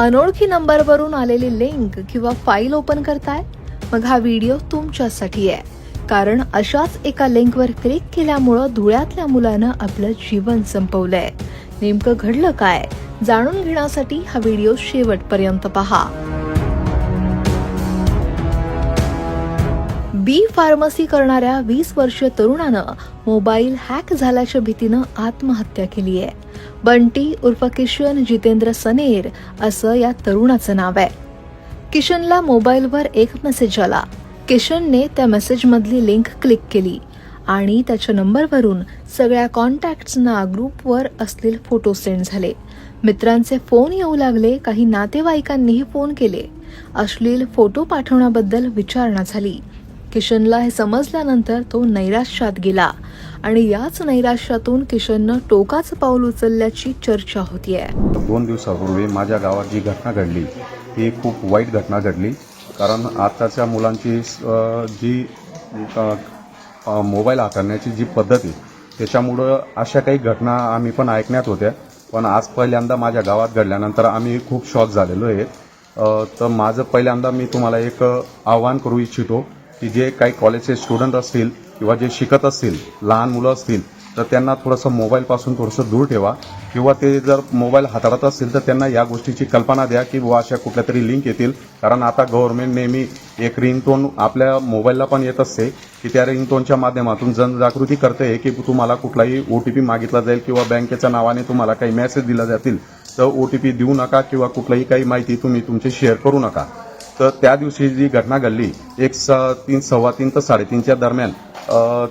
अनोळखी नंबरवरून आलेली लिंक किंवा फाईल ओपन करताय? मग हा व्हिडिओ तुमच्यासाठी आहे. कारण अशाच एका लिंकवर क्लिक केल्यामुळं धुळ्यातल्या मुलानं आपलं जीवन संपवलंय. नेमकं घडलं काय? जाणून घेण्यासाठी हा व्हिडिओ शेवटपर्यंत पहा. बी फार्मसी करणाऱ्या वीस वर्षीय तरुणानं मोबाईल हॅक झाल्याच्या भीतीनं आत्महत्या केली आहे. बंटी उर्फ किशन जितेंद्र सनेर असं या तरुणाचं नाव आहे. किशनला मोबाईलवर एक मेसेज आला. किशनने त्या मेसेजमधली लिंक क्लिक केली आणि त्याच्या नंबरवरून सगळ्या कॉन्टॅक्ट्सना ग्रुपवर असलेले फोटो सेंड झाले. मित्रांचे फोन येऊ लागले काही नातेवाईकांनीही फोन केले. अश्लील फोटो पाठवण्याबद्दल विचारणा झाली. किशनला हे समजल्यानंतर तो नैराश्यात गेला आणि याच नैराश्यातून किशननं टोकाचं पाऊल उचलल्याची चर्चा होतीये. दोन दिवसापूर्वी माझ्या गावात जी घटना घडली ही खूप वाईट घटना घडली. कारण आताच्या मुलांची जी मोबाईल हाताळण्याची जी पद्धत आहे त्याच्यामुळं अशा काही घटना आम्ही पण ऐकण्यात होत्या. पण आज पहिल्यांदा माझ्या गावात घडल्यानंतर आम्ही खूप शॉक झालेलो आहे. तर माझं पहिल्यांदा मी तुम्हाला एक आव्हान करू इच्छितो. की जे काही कॉलेजचे स्टुडंट असतील किंवा जे शिकत असतील लहान मुलं असतील तर त्यांना थोडंसं मोबाईलपासून थोडंसं दूर ठेवा. किंवा ते जर मोबाईल हाताळत असतील तर त्यांना या गोष्टीची कल्पना द्या की बुवा अशा कुठल्या तरी लिंक येतील. कारण आता गव्हर्नमेंट नेहमी एक रिंगटोन आपल्या मोबाईलला पण येत असते की त्या रिंगटोनच्या माध्यमातून जनजागृती करते की तुम्हाला कुठलाही ओ टी पी मागितला जाईल किंवा बँकेच्या नावाने तुम्हाला काही मेसेज दिला जातील. तर ओ टी पी देऊ नका किंवा कुठलाही काही माहिती तुम्ही तुमची शेअर करू नका. तर त्या दिवशी जी घटना घडली एक स तीन सव्वा तीन तर साडेतीनच्या दरम्यान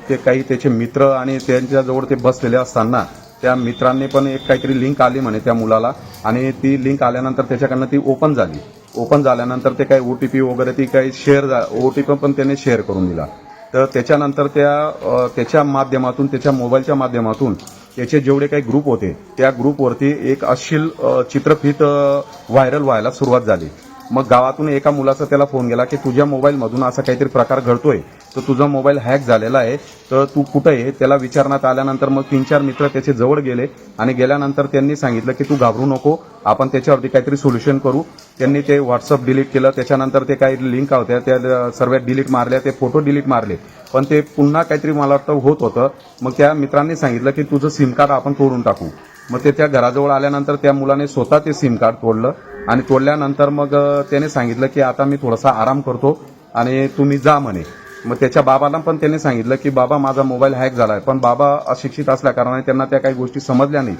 ते काही त्याचे मित्र आणि त्यांच्याजवळ ते बसलेले असताना त्या मित्रांनी पण एक काहीतरी लिंक आली म्हणे त्या मुलाला आणि ती लिंक आल्यानंतर त्याच्याकडनं ती ओपन झाली. ओपन झाल्यानंतर ते काही ओ टी पी वगैरे ती काही शेअर ओ टी पी पण त्याने शेअर करून दिला. तर त्याच्यानंतर त्या त्याच्या माध्यमातून त्याच्या मोबाईलच्या माध्यमातून त्याचे जेवढे काही ग्रुप होते त्या ग्रुपवरती एक अश्लील चित्रफित व्हायरल व्हायला सुरुवात झाली. मग गावातून एका मुलाचा त्याला फोन गेला की तुझ्या मोबाईलमधून असा काहीतरी प्रकार घडतोय. तर तुझा मोबाईल हॅक झालेला आहे. तर तू कुठं आहे? त्याला विचारण्यात आल्यानंतर मग तीन चार मित्र त्याचे जवळ गेले आणि गेल्यानंतर त्यांनी सांगितलं की तू घाबरू नको आपण त्याच्यावरती काहीतरी सोल्युशन करू. त्यांनी ते व्हॉट्सअप डिलीट केलं. त्याच्यानंतर ते काही लिंक होत्या. त्या सर्व डिलीट मारल्या ते फोटो डिलीट मारले. पण ते पुन्हा काहीतरी मला वाटतं होत होतं. मग त्या मित्रांनी सांगितलं की तुझं सिम कार्ड आपण तोडून टाकू. मग ते त्या घराजवळ आल्यानंतर त्या मुलाने स्वतः ते सिम कार्ड तोडलं. आणि तोडल्यानंतर मग त्याने सांगितलं की आता मी थोडासा आराम करतो आणि तुम्ही जा म्हणे. मग त्याच्या बाबाला पण त्याने सांगितलं की बाबा माझा मोबाईल हॅक झाला आहे पण बाबा अशिक्षित असल्या कारणाने त्यांना त्या काही गोष्टी समजल्या नाही.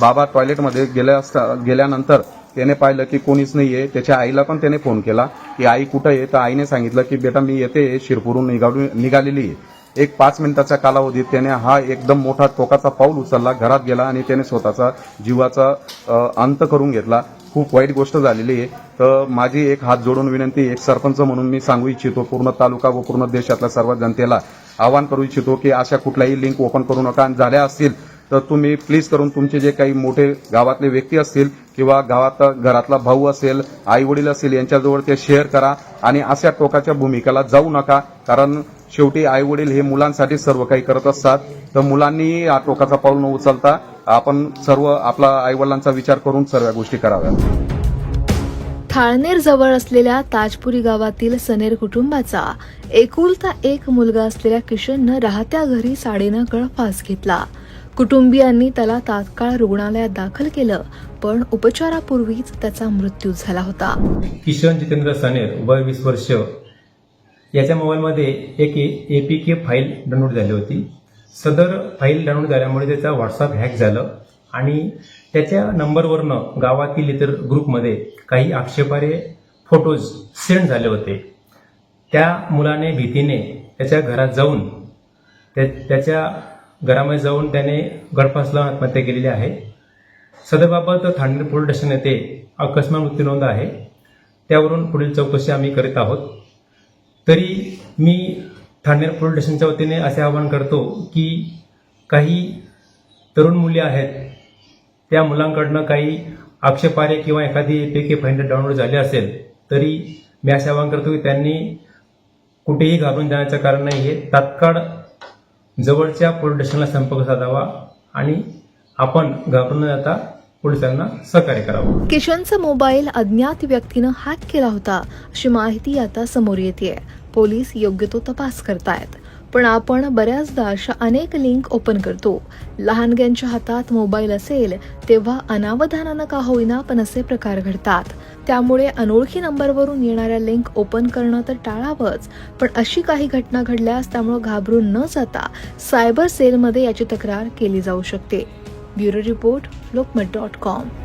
बाबा टॉयलेटमध्ये गेल्या असता गेल्यानंतर त्याने पाहिलं की कोणीच नाही आहे त्याच्या आईला पण त्याने फोन केला की आई कुठं आहे? तर आईने सांगितलं की बेटा मी येते शिरपूरून निघाडून निघालेली आहे. एक पाच मिनिटाच्या कालावधीत त्याने हा एकदम मोठा टोकाचा पाऊल उचलला घरात गेला आणि त्याने स्वतःचा जीवाचा अंत करून घेतला. खूप वाईट गोष्ट झालेली आहे. तर माझी एक हात जोडून विनंती एक सरपंच म्हणून मी सांगू इच्छितो पूर्ण तालुका व पूर्ण देशातल्या सर्व जनतेला आवाहन करू इच्छितो की अशा कुठल्याही लिंक ओपन करू नका. आणि झाल्या असतील तर तुम्ही प्लीज करून तुमचे जे काही मोठे गावातले व्यक्ती असतील किंवा गावात घरातला भाऊ असेल आई वडील असेल यांच्याजवळ ते शेअर करा. आणि अशा टोकाच्या भूमिकेला जाऊ नका कारण शेवटी आई वडील हे मुलांसाठी सर्व काही करत असतात. तर मुलांनी टोकाचा पाऊल न उचलता आपण सर्व आपला आई वडिलांचा विचार करून सर्व गोष्टी कराव्यात थाळनेर जवळ असलेल्या ताजपुरी गावातील सनेर कुटुंबाचा एकुलता एक मुलगा असलेल्या किशननं राहत्या घरी साडीनं गळफास घेतला. कुटुंबियांनी त्याला तात्काळ रुग्णालयात दाखल केलं पण उपचारापूर्वीच त्याचा मृत्यू झाला होता. किशन जितेंद्र सनेर वय वीस वर्ष याच्या मोबाईलमध्ये एक A P K file download झाली होती. सदर फाईल डाउनलोड झाल्यामुळे त्याचा व्हॉट्सअप हॅक झालं आणि त्याच्या नंबरवरनं गावातील इतर ग्रुपमध्ये काही आक्षेपारे फोटोज सेंड झाले होते. त्या मुलाने भीतीने त्याच्या घरात जाऊन त्या त्याच्या घरामध्ये जाऊन त्याने गडफासला आत्महत्या केलेली आहे. सदरबाबत ठाणे पोलीस स्टेशन येथे अकस्मात मृत्यू नोंद आहे. त्यावरून पुढील चौकशी आम्ही करीत आहोत. तरी मी ठाणे पोलीस स्टेशनच्या वतीने असे आवाहन करतो की काही तरुण मुले आहेत त्या मुलांकडनं काही आक्षेपार्ह किंवा एखादी एपीके फाईंड डाउनलोड झाले असेल तरी मी असे आवाहन करतो की त्यांनी कुठेही घाबरून जाण्याचं कारण नाही हे तात्काळ जवळच्या पोलीस स्टेशनला संपर्क साधावा आणि आपण घाबरून न जाता पोलिसांना सहकार्य करावं. किशनचा मोबाईल अज्ञात व्यक्तीनं हॅक केला होता अशी माहिती आता समोर येते पोलीस योग्य तो तपास करतायत. पण आपण बऱ्याचदा अशा अनेक लिंक ओपन करतो. लहानग्यांच्या हातात मोबाईल असेल तेव्हा अनावधानानं का होईना पण असे प्रकार घडतात. त्यामुळे अनोळखी नंबरवरून येणाऱ्या लिंक ओपन करणं तर टाळावंच पण अशी काही घटना घडल्यास त्यामुळे घाबरून न जाता सायबर सेलमध्ये याची तक्रार केली जाऊ शकते. Bureau Report, Lokmat.com.